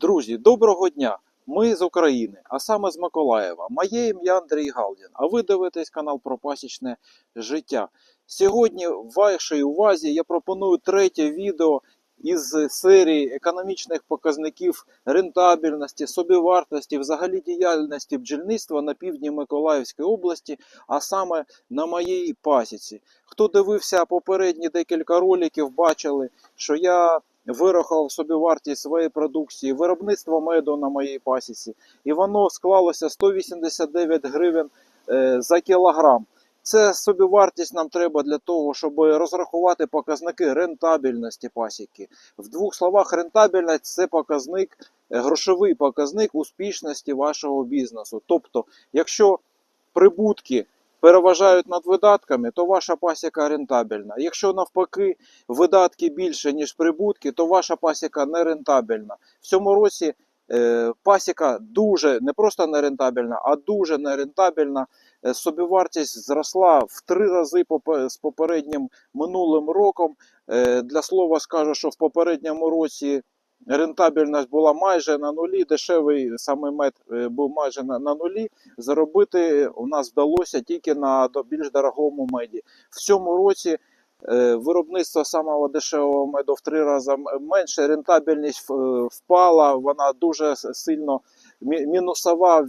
Друзі, доброго дня! Ми з України, а саме з Миколаєва. Моє ім'я Андрій Галдін, а ви дивитесь канал про пасічне життя. Сьогодні в вашій увазі я пропоную третє відео із серії економічних показників рентабельності, собівартості, взагалі діяльності бджільництва на півдні Миколаївської області, а саме на моїй пасіці. Хто дивився попередні декілька роликів, бачили, що я вирахував собі вартість своєї продукції, виробництво меду на моїй пасіці, і воно склалося 189 гривень е, за кілограм. Це собівартість нам треба для того, щоб розрахувати показники рентабельності пасіки. В двох словах, рентабельність це показник, е, грошовий показник успішності вашого бізнесу. Тобто, якщо прибутки переважають над видатками, то ваша пасіка рентабельна. Якщо навпаки видатки більше, ніж прибутки, то ваша пасіка не рентабельна. В цьому році е, пасіка дуже не просто не рентабельна, а дуже не рентабельна. Е, Собівартість зросла в три рази з попереднім минулим роком. Е, Для слова скажу, що в попередньому році рентабельність була майже на нулі, дешевий саме мед е, був майже на, на нулі. Заробити у нас вдалося тільки на більш дорогому меді. В цьому році е, виробництво самого дешевого меду в три рази менше, рентабельність впала, вона дуже сильно мі- мінусова.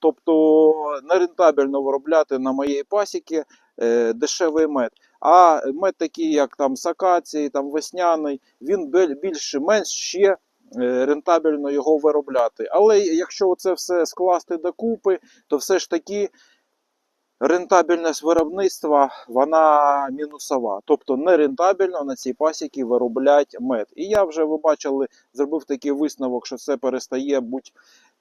Тобто нерентабельно виробляти на моїй пасіки е, дешевий мед. А мед такий, як там сакації, там весняний, він бі- більш-менш ще е, рентабельно його виробляти. Але якщо це все скласти докупи, то все ж таки рентабельність виробництва вона мінусова. Тобто нерентабельно на цій пасіці вироблять мед. І я вже ви бачили, зробив такий висновок, що це перестає бути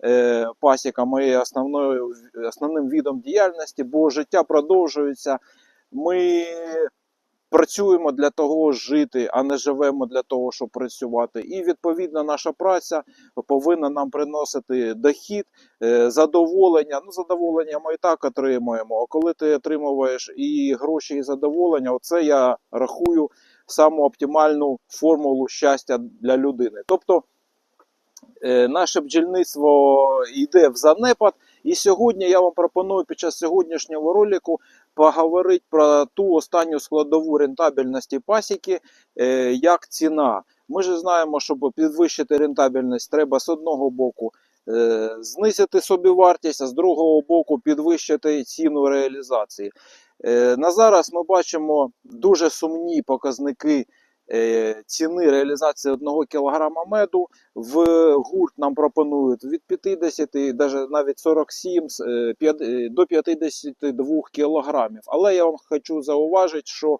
е, пасіка моєю основною основним видом діяльності, бо життя продовжується. Ми працюємо для того жити, а не живемо для того, щоб працювати. І відповідно наша праця повинна нам приносити дохід, е, задоволення. Ну, задоволення ми і так отримуємо. А коли ти отримуєш і гроші, і задоволення, оце я рахую саму оптимальну формулу щастя для людини. Тобто е, наше бджільництво йде в занепад. І сьогодні я вам пропоную під час сьогоднішнього ролику поговорити про ту останню складову рентабельності пасіки, е, як ціна. Ми ж знаємо, щоб підвищити рентабельність, треба з одного боку е, знизити собівартість, а з другого боку підвищити ціну реалізації. Е, На зараз ми бачимо дуже сумні показники ціни реалізації 1 кг меду. В гурт нам пропонують від 50, даже навіть 47 е, е, до 52 кілограмів. Але я вам хочу зауважити, що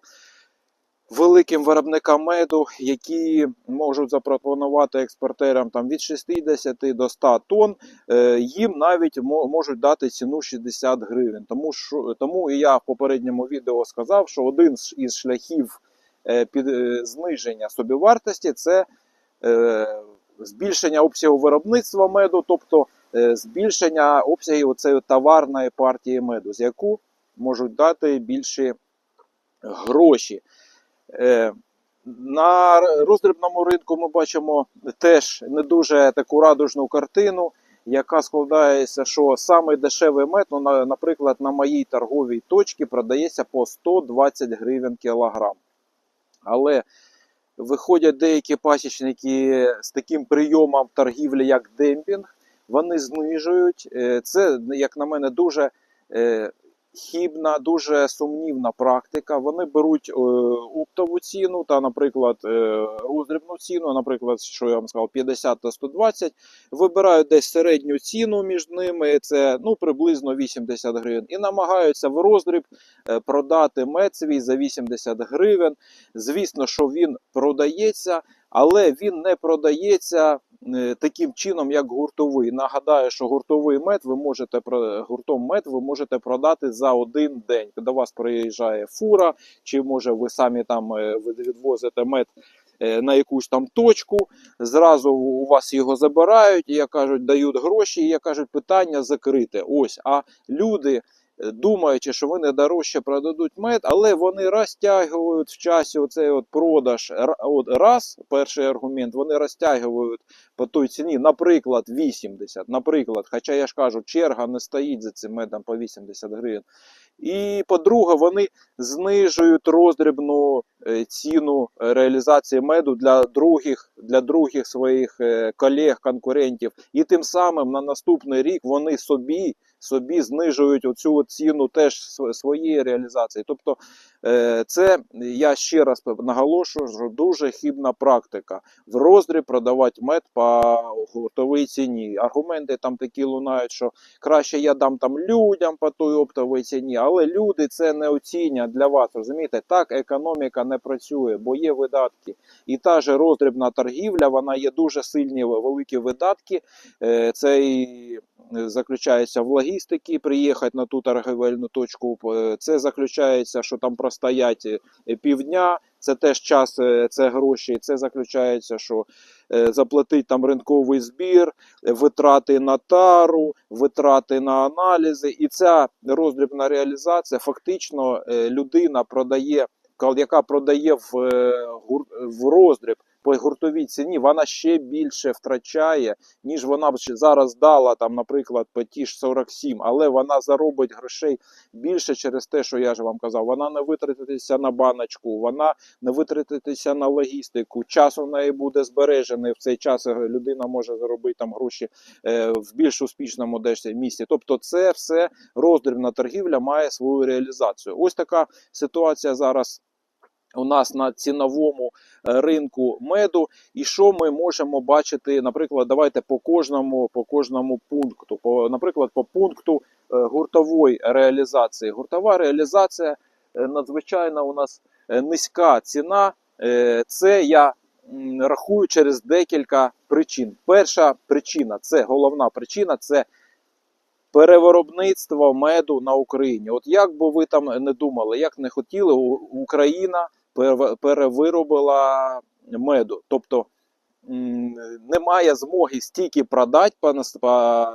великим виробникам меду, які можуть запропонувати експортерам там, від 60 до 100 тонн, е, їм навіть можуть дати ціну 60 гривень. Тому, що, тому і я в попередньому відео сказав, що один із шляхів е, під, е, зниження собівартості це е, збільшення обсягу виробництва меду, тобто е, збільшення обсягів цієї товарної партії меду, з яку можуть дати більші гроші. Е, На роздрібному ринку ми бачимо теж не дуже таку радужну картину, яка складається, що саме дешевий мед, ну, наприклад, на моїй торговій точці продається по 120 гривень кілограм. Але виходять деякі пасічники з таким прийомом торгівлі, як демпінг, вони знижують. Е, Це, як на мене, дуже е, хібна, дуже сумнівна практика. Вони беруть е, оптову ціну та, наприклад, е, роздрібну ціну, наприклад, що я вам сказав, 50 та 120, вибирають десь середню ціну між ними, це ну, приблизно 80 гривень, і намагаються в роздріб е, продати мед свій за 80 гривень. Звісно, що він продається, але він не продається е, таким чином, як гуртовий. Нагадаю, що гуртовий мед ви можете гуртом мед ви можете продати за один день. До вас приїжджає фура, чи може ви самі там е, відвозите мед. е, На якусь там точку, зразу у вас його забирають, і як кажуть, дають гроші, і як кажуть, питання закрите. Ось, а люди думаючи, що вони дорожче продадуть мед, але вони розтягують в часі оцей от продаж. От раз, перший аргумент, вони розтягують по той ціні, наприклад, 80, наприклад, хоча я ж кажу, черга не стоїть за цим медом по 80 гривень. І по-друге, вони знижують роздрібну е, ціну е, реалізації меду для других, для других своїх е, колег, конкурентів. І тим самим на наступний рік вони собі, собі знижують оцю ціну теж св- своєї реалізації. Тобто, це я ще раз наголошую, що дуже хибна практика. В роздріб продавати мед по гуртовій ціні. Аргументи там такі лунають, що краще я дам там людям по той оптовій ціні, але люди це не оцінять для вас. Розумієте, так економіка не працює, бо є видатки. І та же роздрібна торгівля, вона є дуже сильні великі видатки. Е, Це і заключається в логістиці, приїхати на ту торговельну точку. Е, Це заключається, що там простоять е, півдня. Це теж час, е, це гроші. Це заключається, що е, заплатить там ринковий збір, е, витрати на тару, витрати на аналізи. І ця роздрібна реалізація фактично е, людина продає, яка продає в, е, в роздріб по гуртовій ціні, вона ще більше втрачає, ніж вона б зараз дала там, наприклад, по ті ж 47, але вона заробить грошей більше через те, що я ж вам казав. Вона не витратиться на баночку, вона не витратитися на логістику. Час у неї буде збережений. В цей час е, людина може заробити там гроші е, в більш успішному десь місці. Тобто, це все роздрібна торгівля має свою реалізацію. Ось така ситуація зараз. У нас на ціновому е, ринку меду, і що ми можемо бачити, наприклад, давайте по кожному, по кожному пункту, по, наприклад, по пункту е, гуртової реалізації. Гуртова реалізація е, надзвичайно у нас низька ціна. Це я рахую через декілька причин. Перша причина це головна причина це перевиробництво меду на Україні. От як би ви там не думали, як не хотіли, Україна перевиробила меду. Тобто немає змоги стільки продати по, по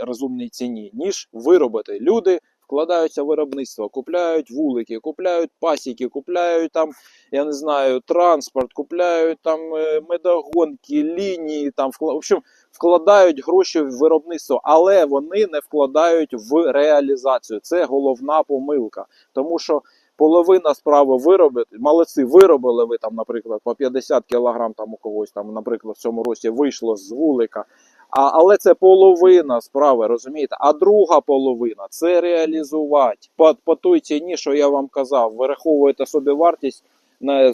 розумній ціні, ніж виробити. Люди вкладаються в виробництво, купляють вулики, купляють пасіки, купляють там, я не знаю, транспорт, купляють там е, медогонки, лінії, там в общем, вкладають гроші в виробництво, але вони не вкладають в реалізацію. Це головна помилка, тому що. Половина справи виробити, молодці, виробили ви там, наприклад, по 50 кілограм там у когось там, наприклад, в цьому році вийшло з вулика. А, але це половина справи, розумієте? А друга половина це реалізувати по, по той ціні, що я вам казав. Вираховуєте собі вартість,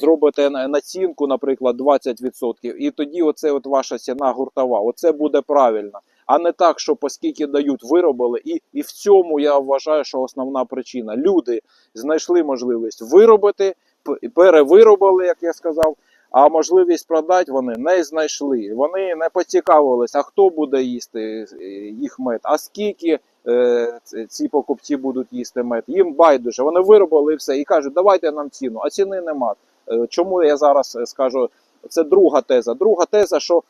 зробите націнку, наприклад, 20%, і тоді оце от ваша ціна гуртова. Оце буде правильно. А не так, що оскільки дають, виробили. І, і в цьому я вважаю, що основна причина. Люди знайшли можливість виробити, перевиробили, як я сказав. А можливість продати вони не знайшли. Вони не поцікавились, а хто буде їсти е, їх мед, а скільки е, ці покупці будуть їсти мед. Їм байдуже. Вони виробили все і кажуть, давайте нам ціну, а ціни нема. Е, Чому я зараз скажу? Це друга теза. Друга теза, що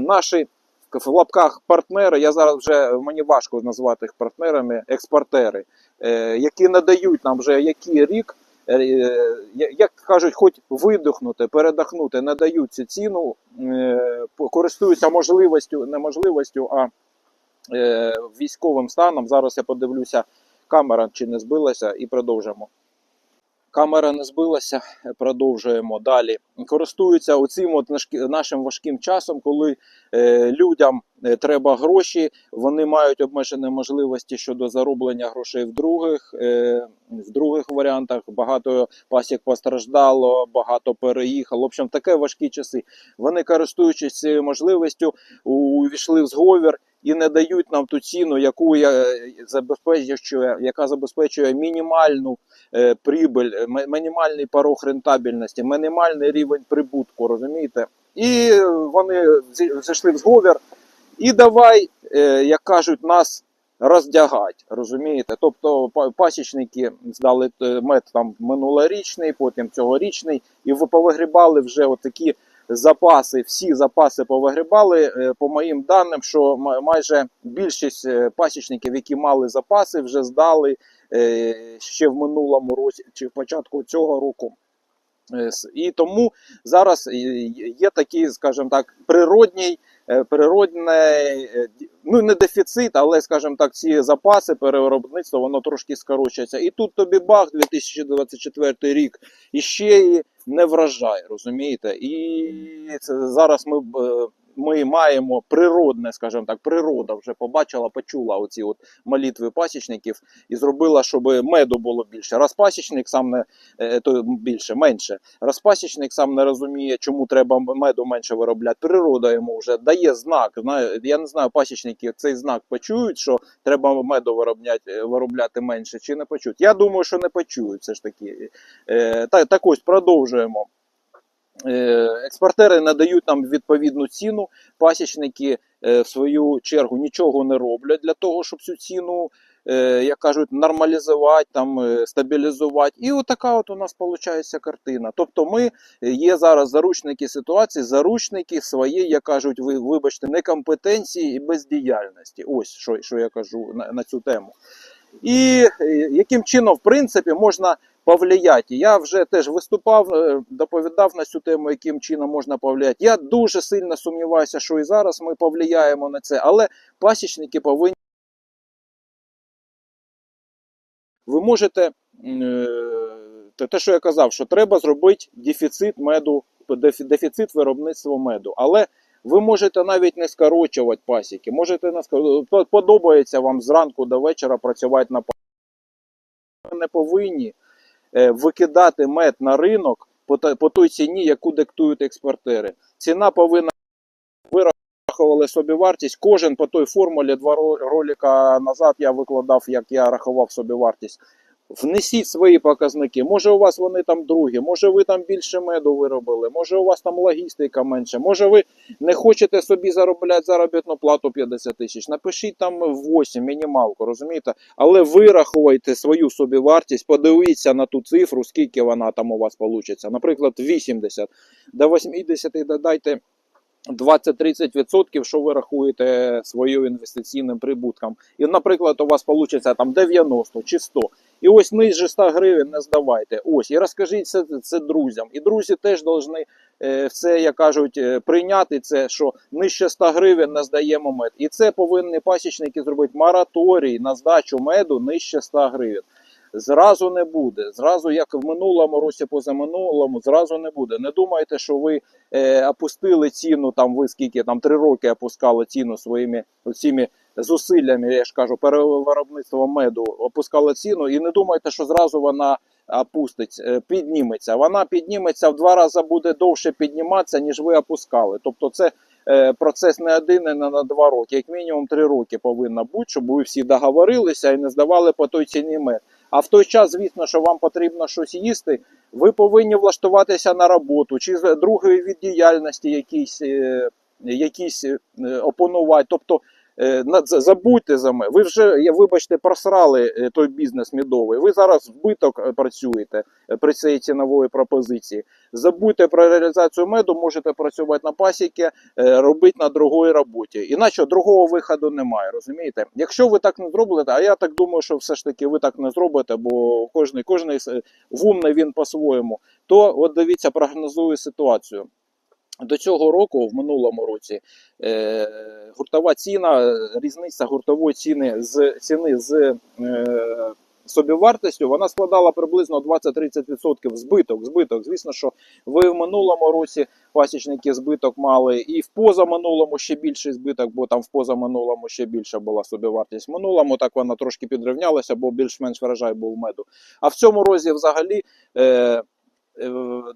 наші в лапках партнери, я зараз вже мені важко назвати їх партнерами, експортери, е, які надають нам вже який рік. е, Як кажуть, хоч видихнути, передихнути, не дають цю ціну, е, користуються можливістю, не можливістю, а е, військовим станом. Зараз я подивлюся, камера чи не збилася, і продовжимо. Камера не збилася, продовжуємо далі. Користуються оцим от нашим важким часом, коли е, людям е, треба гроші, вони мають обмежені можливості щодо зароблення грошей в других, е, в других варіантах. Багато пасік постраждало, багато переїхало. В общем, таке важкі часи. Вони, користуючись цією можливістю, увійшли в зговір і не дають нам ту ціну, яку я забезпечує, яка забезпечує мінімальну е, прибиль, е, мінімальний порог рентабельності, мінімальний рівень прибутку, розумієте? І е, вони зайшли в зговір, і давай, е, як кажуть, нас роздягать, розумієте? Тобто пасічники здали е, мед там минулорічний, потім цьогорічний, і ви повигрібали вже отакі запаси, всі запаси повигрібали. Е, По моїм даним, що майже більшість е, пасічників, які мали запаси, вже здали е, ще в минулому році чи в початку цього року. І тому зараз є такий, скажімо так, природній, природне, ну не дефіцит, але, скажімо так, ці запаси переробництва, воно трошки скорочується. І тут тобі бах, 2024 рік, і ще не вражає, розумієте? І це зараз ми, е, ми маємо природне, скажімо так, природа вже побачила, почула оці от молитви пасічників і зробила, щоб меду було більше. Раз пасічник сам не е, то більше, менше. Раз пасічник сам не розуміє, чому треба меду менше виробляти. Природа йому вже дає знак. Я не знаю, пасічники цей знак почують, що треба меду виробляти, виробляти менше, чи не почують. Я думаю, що не почують все ж таки. Е, Так, так ось продовжуємо. Е, Експортери надають нам відповідну ціну. Пасічники, е, в свою чергу, нічого не роблять для того, щоб цю ціну, е, як кажуть, нормалізувати, там, стабілізувати. І отака от у нас виходить картина. Тобто ми є зараз заручники ситуації, заручники своєї, як кажуть, ви, вибачте, некомпетенції і бездіяльності. Ось що, що я кажу на, на цю тему. І яким чином, в принципі, можна повлияти. Я вже теж виступав, е, доповідав на цю тему, яким чином можна повлияти. Я дуже сильно сумніваюся, що і зараз ми повлияємо на це, але пасічники повинні. Ви можете е, те- що я казав, що треба зробити дефіцит меду, дефіцит виробництва меду. Але ви можете навіть не скорочувати пасіки. Можете не скор- по- подобається вам зранку до вечора працювати на пасіці. Ви не повинні викидати мед на ринок по, той ціні, яку диктують експортери. Ціна повинна вирахували собі вартість. Кожен по той формулі два роліка назад я викладав, як я рахував собі вартість. Внесіть свої показники. Може, у вас вони там другі, може ви там більше меду виробили, може у вас там логістика менше, може ви не хочете собі заробляти заробітну плату 50 тисяч. Напишіть там 8, мінімалку, розумієте? Але вирахуйте свою собі вартість, подивіться на ту цифру, скільки вона там у вас вийде. Наприклад, 80. До 80 додайте 20-30%, що ви рахуєте своїм інвестиційним прибутком. І, наприклад, у вас вийде там 90 чи 100. І ось нижче 100 гривень не здавайте. Ось, і розкажіть це, це друзям. І друзі теж повинні е, все, як кажуть, е, прийняти це, що нижче 100 гривень не здаємо мед. І це повинні пасічники зробити мораторій на здачу меду нижче 100 гривень. Зразу не буде. Зразу, як в минулому році, позаминулому, зразу не буде. Не думайте, що ви е, опустили ціну, там ви скільки там три роки опускали ціну своїми цими зусиллями, я ж кажу, перевиробництва меду, опускали ціну, і не думайте, що зразу вона опустить, е, підніметься. Вона підніметься в два рази буде довше підніматися, ніж ви опускали. Тобто, це е, процес не один не на два роки, як мінімум три роки повинно бути, щоб ви всі договорилися і не здавали по той ціні мед. А в той час, звісно, що вам потрібно щось їсти, ви повинні влаштуватися на роботу чи з другої від діяльності якісь, е, якісь е, опанувати. Тобто забудьте за мене. Ви вже, вибачте, просрали е, той бізнес мідовий. Ви зараз в биток е, працюєте е, при цій цінової пропозиції. Забудьте про реалізацію меду, можете працювати на пасіки, е, робити на другої роботі. Іначе другого виходу немає, розумієте? Якщо ви так не зробите, а я так думаю, що все ж таки ви так не зробите, бо кожний, кожний е, вумний він по-своєму, то от дивіться, прогнозую ситуацію. До цього року, в минулому році, е, гуртова ціна, різниця гуртової ціни з ціни з е, собівартістю, вона складала приблизно 20-30% збиток. Збиток. Звісно, що ви в минулому році пасічники збиток мали, і в позаминулому ще більший збиток, бо там в позаминулому ще більша була собівартість. В минулому так вона трошки підрівнялася, бо більш-менш врожай був меду. А в цьому розі взагалі. Е, е,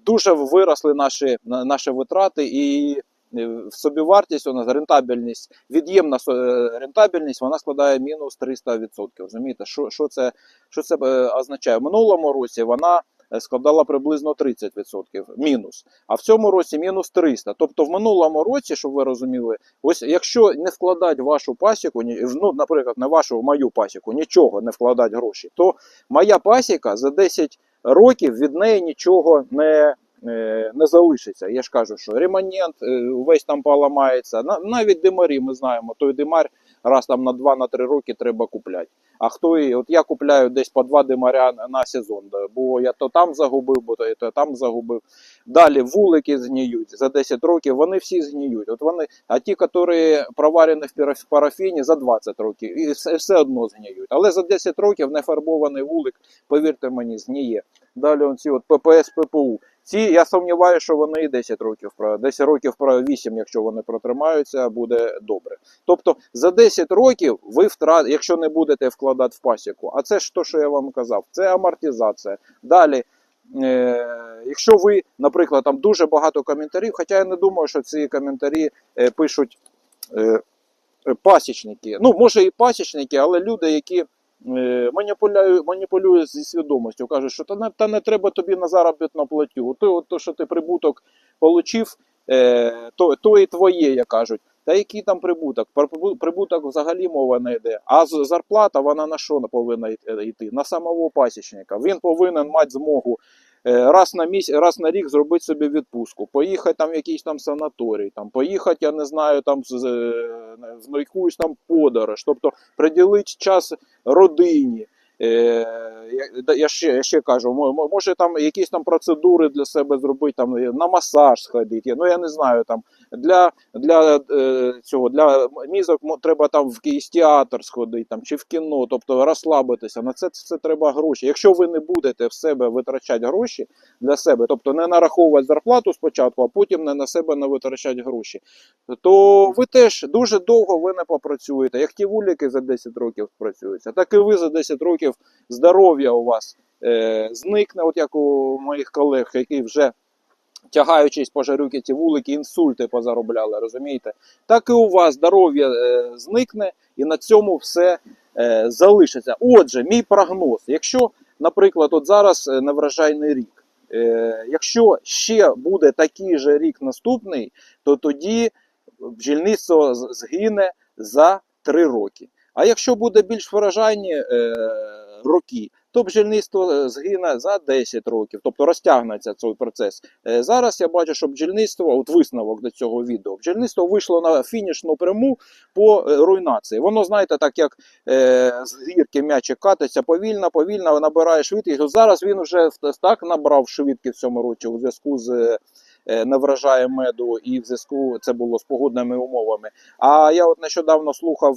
дуже виросли наші, наші витрати і е, собівартість у нас рентабельність, від'ємна е, рентабельність, вона складає мінус 300%. Розумієте, що, що це, що це е, означає? В минулому році вона е, складала приблизно 30% мінус, а в цьому році мінус 300. Тобто в минулому році, щоб ви розуміли, ось якщо не вкладати вашу пасіку, ну, наприклад, не вашу, мою пасіку, нічого не вкладати гроші, то моя пасіка за 10 років від неї нічого не, е, не залишиться. Я ж кажу, що реманент е, весь там поламається. На- Навіть димарі, ми знаємо, той димар раз там на 2-3 роки треба купляти. А хто і от я купляю десь по два димаря на- на сезон, бо я то там загубив, бо то там загубив. Далі вулики згніють за 10 років, вони всі згніють. От вони, а ті, які проварені в парафіні за 20 років, і все, одно згніють. Але за 10 років нефарбований вулик, повірте мені, згніє. Далі он ці от ППС, ППУ. Ці я сумніваюся, що вони і 10 років про 10 років про 8, якщо вони протримаються, буде добре. Тобто за 10 років ви втрат, якщо не будете вкладати в пасіку, а це ж то, що я вам казав, це амортизація. Далі. Е, якщо ви, наприклад, там дуже багато коментарів, хоча я не думаю, що ці коментарі е, пишуть е, пасічники. Ну, може і пасічники, але люди, які маніпулюють, маніпулюють зі свідомістю, кажуть, що та не, та не треба тобі на заробітну платю. То, то що ти прибуток отримав, то, то і твоє, як кажуть. Та який там прибуток? Про прибуток взагалі мова не йде. А зарплата вона на що повинна йти? На самого пасічника. Він повинен мати змогу е, раз на місяць, раз на рік зробити собі відпустку, поїхати там в якийсь там санаторій, там поїхати, я не знаю, там з, е, якусь там подорож, тобто приділити час родині. Е, я- ще, я ще кажу, мо- мо- може там якісь там процедури для себе зробити, там е, на масаж сходити. Ну я не знаю, там для, для е, цього для мізок треба там в якийсь театр сходити, там чи в кіно, тобто розслабитися. На це, це треба гроші. Якщо ви не будете в себе витрачати гроші для себе, тобто не нараховувати зарплату спочатку, а потім не на себе не витрачати гроші, то ви теж дуже довго ви не попрацюєте. Як ті вуліки за 10 років працюються, так і ви за 10 років здоров'я у вас е, зникне, от як у моїх колег, які вже тягаючись по жарюки ці вулики, інсульти позаробляли, розумієте? Так і у вас здоров'я е, зникне, і на цьому все е, залишиться. Отже, мій прогноз. Якщо, наприклад, от зараз е, неврожайний рік, е, якщо ще буде такий же рік наступний, то тоді бджільництво згине за 3 роки. А якщо буде більш врожайні е, роки, то бджільництво е, згине за 10 років, тобто розтягнеться цей процес. Е, зараз я бачу, що бджільництво, от висновок до цього відео, бджільництво вийшло на фінішну пряму по е, руйнації. Воно, знаєте, так як е, з гірки м'ячик катиться повільно, повільно набирає швидкість. Зараз він вже так набрав швидкість в цьому році у зв'язку з. Не вражає меду, і в зв'язку це було з погодними умовами. А я от нещодавно слухав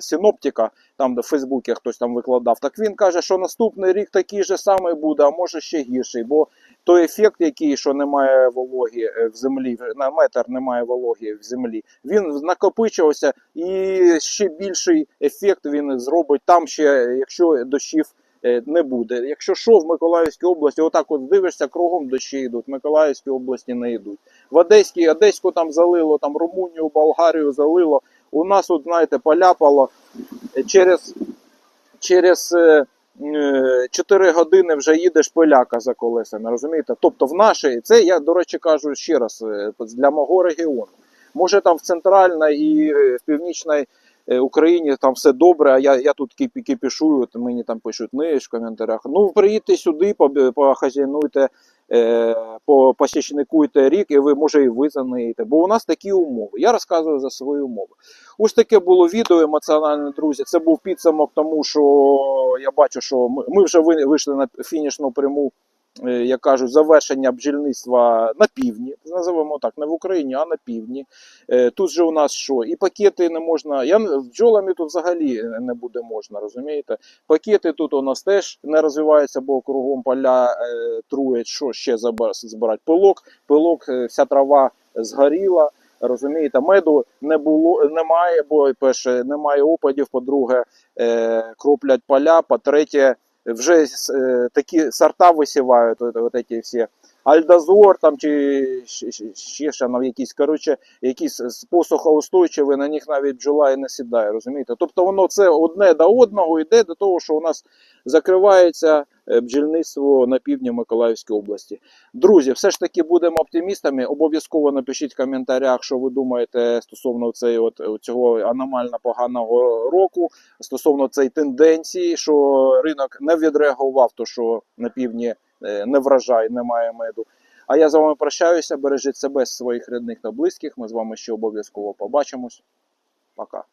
синоптика, там де в Фейсбуці хтось там викладав. Так він каже, що наступний рік такий же самий буде, а може ще гірший. Бо той ефект, який що немає вологі е, в землі, на метр немає вологі в землі, він накопичився, і ще більший ефект він зробить там, ще якщо дощів. е, Не буде. Якщо що в Миколаївській області, отак от дивишся, кругом дощі йдуть, в Миколаївській області не йдуть. В Одеській, Одеську там залило, там Румунію, Болгарію залило. У нас, от, знаєте, поляпало Е, через, через е, е, 4 години вже їдеш поляка за колесами, розумієте? Тобто в нашій, це я, до речі, кажу ще раз, е, для мого регіону. Може там в центральній і е, в північній е, Україні там все добре, а я, я тут кипі- кипішую, мені там пишуть ниж в коментарях. Ну, приїдьте сюди, похазяйнуйте, е, по- посічникуйте рік, і ви, може, і ви занеїте. Бо у нас такі умови. Я розказую за свої умови. Ось таке було відео емоціональне, друзі. Це був підсумок, тому що я бачу, що ми, вже вийшли на фінішну пряму, е, як кажуть, завершення бджільництва на півдні. Називаємо так, не в Україні, а на півдні. Е, Тут же у нас що? І пакети не можна. Я бджолами тут взагалі не буде можна, розумієте? Пакети тут у нас теж не розвиваються, бо кругом поля е, труять. Що ще збирати? Пилок, пилок, е, вся трава згоріла. Розумієте, меду не було, немає, бо перше немає опадів. По-друге, е, кроплять поля. По-третє, вже е, такі сорта висівають. От, ці всі альдозор там чи ще- ще- на якісь коротше, якісь посухоустойчиві, на них навіть бджола і не сідає. Розумієте? Тобто воно це одне до одного йде до того, що у нас закривається бджільництво на півдні Миколаївської області. Друзі, все ж таки будемо оптимістами. Обов'язково напишіть в коментарях, що ви думаєте стосовно цей, от, цього аномально поганого року, стосовно цієї тенденції, що ринок не відреагував, то що на півдні е, не врожай, немає меду. А я з вами прощаюся. Бережіть себе, своїх рідних та близьких. Ми з вами ще обов'язково побачимось. Пока.